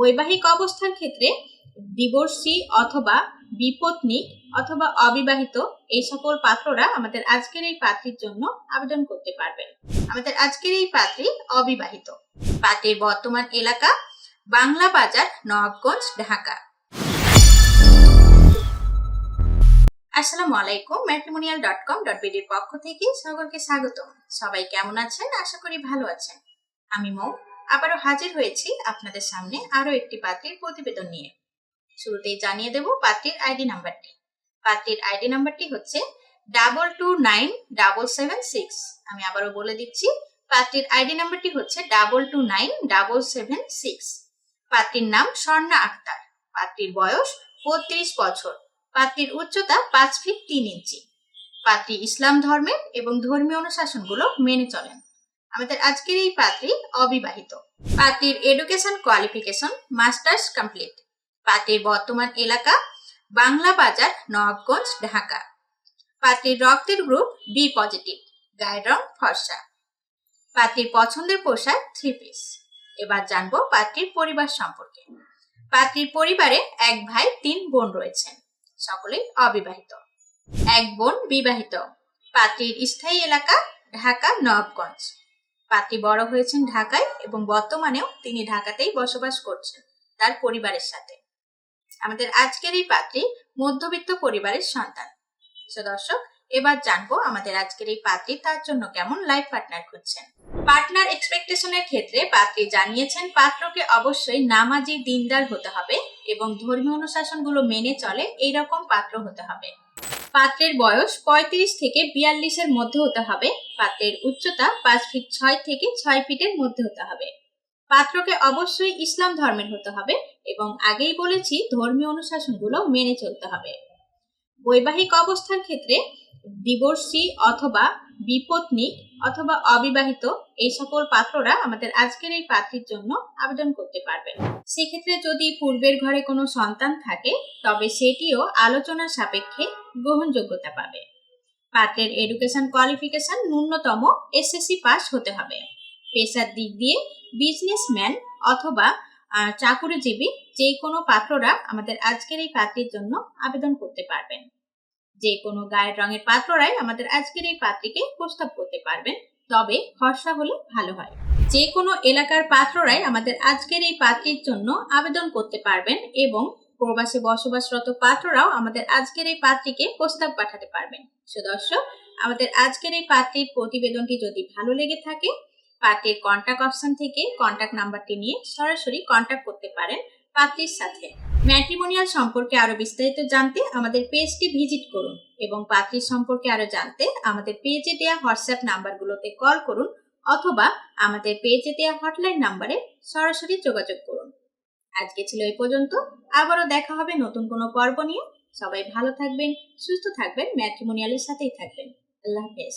বৈবাহিক অবস্থার ক্ষেত্রে ডিভোর্সি অথবা বিপত্নিক অথবা অবিবাহিত এই সকল পাত্ররা আমাদের আজকের এই পাত্রীর জন্য আবেদন করতে পারবেন। আমাদের আজকের এই পাত্রী অবিবাহিত। পাত্রীর বর্তমান এলাকা বাংলা বাজার, নবাবগঞ্জ, ঢাকা। আসসালামু আলাইকুম ম্যাট্রিমোনিয়াল ডট কম ডট বিডির পক্ষ থেকে সকলকে স্বাগতম। সবাই কেমন আছেন? আশা করি ভালো আছেন। আমি মৌ আবারও হাজির হয়েছি আপনাদের সামনে আরও একটি পাত্রীর প্রতিবেদন নিয়ে। শুরুতেই জানিয়ে দেব পাত্রীর আইডি নাম্বারটি। পাত্রীর আইডি নাম্বারটি হচ্ছে double two nine double seven six আমি আবারও বলে দিচ্ছি, পাত্রীর আইডি নাম্বারটি হচ্ছে double two nine double seven six পাত্রীর নাম স্বর্ণা আক্তার। পাত্রীর বয়স বত্রিশ বছর। পাত্রীর উচ্চতা পাঁচ ফিট তিন ইঞ্চি। পাত্রী ইসলাম ধর্মের এবং ধর্মীয় অনুশাসনগুলো মেনে চলেন। আমাদের আজকের এই পাত্রী অবিবাহিত। পাত্রীর এডুকেশন কোয়ালিফিকেশন মাস্টার্স কমপ্লিট পাত্রীর বর্তমান এলাকা বাংলা বাজার নবাবগঞ্জ ঢাকা। পাত্রীর রক্তের গ্রুপ বি পজিটিভ গায়ের রং ফর্সা। পাত্রীর পছন্দের পোশাক থ্রি পিস এবার জানব পাত্রীর পরিবার সম্পর্কে। পাত্রীর পরিবারে এক ভাই, তিন বোন রয়েছেন। সকলেই অবিবাহিত। এক বোন বিবাহিত। পাত্রীর স্থায়ী এলাকা ঢাকা নবাবগঞ্জ পাত্রী বড় হয়েছেন ঢাকায় এবং বর্তমানেও তিনি ঢাকাতেই বসবাস করছেন তার পরিবারের সাথে। আমাদের আজকের এই পাত্রী মধ্যবিত্ত পরিবারের সন্তান। দর্শক, এবার জানব আমাদের আজকের এই পাত্রী তার জন্য কেমন লাইফ পার্টনার খুঁজছেন। পার্টনার এক্সপেকটেশনের ক্ষেত্রে পাত্রী জানিয়েছেন পাত্রকে অবশ্যই নামাজি দিনদার হতে হবে এবং ধর্মীয় অনুশাসনগুলো মেনে চলে এইরকম পাত্র হতে হবে। পাত্রের বয়স পঁয়ত্রিশ থেকে বিয়াল্লিশের মধ্যে হতে হবে। পাত্রের উচ্চতা পাঁচ ফিট ছয় থেকে ছয় ফিটের মধ্যে হতে হবে। পাত্রকে অবশ্যই ইসলাম ধর্মের হতে হবে এবং আগেই বলেছি ধর্মীয় অনুশাসনগুলো মেনে চলতে হবে। বৈবাহিক অবস্থার ক্ষেত্রে ডিভোর্সি অথবা বিপত্নিক অথবা অবিবাহিত এই সকল পাত্ররা আমাদের আজকের এই পাত্রীর জন্য আবেদন করতে পারবেন। সেক্ষেত্রে যদি পূর্বের ঘরে কোনো সন্তান থাকে, তবে সেটিও আলোচনার সাপেক্ষে গ্রহণযোগ্যতা পাবে। পাত্রের এডুকেশন কোয়ালিফিকেশন ন্যূনতম এসএসসি পাস হতে হবে। পেশার দিক দিয়ে বিজনেসম্যান অথবা চাকুরিজীবী যে কোনো পাত্ররা আমাদের আজকের এই পাত্রীর জন্য আবেদন করতে পারবেন। যে কোনো গায়ের রঙের পাত্ররাই আমাদের আজকের এই পাত্রীকে প্রস্তাব করতে পারবেন। তবে ফর্সা হলে ভালো হয়। যে কোনো এলাকার পাত্ররাই আমাদের আজকের এই পাত্রীর জন্য আবেদন করতে পারবেন এবং প্রবাসে বসবাসরত পাত্ররাও আমাদের আজকের এই পাত্রীকে প্রস্তাব পাঠাতে পারবেন। সুদর্শক, আমাদের আজকের এই পাত্রীর প্রতিবেদনটি যদি ভালো লেগে থাকে, পাত্রীর কন্ট্যাক্ট অপশন থেকে কন্ট্যাক্ট নাম্বারটি নিয়ে সরাসরি কন্ট্যাক্ট করতে পারেন পাত্রীর সাথে। ম্যাট্রিমোনিয়াল সম্পর্কে আরও বিস্তারিত জানতে আমাদের পেজটি ভিজিট করুন এবং পাত্রীর সম্পর্কে আরও জানতে আমাদের পেজে দেওয়া হোয়াটসঅ্যাপ নাম্বারগুলোতে কল করুন অথবা আমাদের পেজে দেওয়া হটলাইন নাম্বারে সরাসরি যোগাযোগ করুন। আজকে ছিল এই পর্যন্ত। আবারও দেখা হবে নতুন কোনো পর্ব নিয়ে। সবাই ভালো থাকবেন, সুস্থ থাকবেন, ম্যাট্রিমোনিয়ালের সাথেই থাকবেন। আল্লাহ হাফেজ।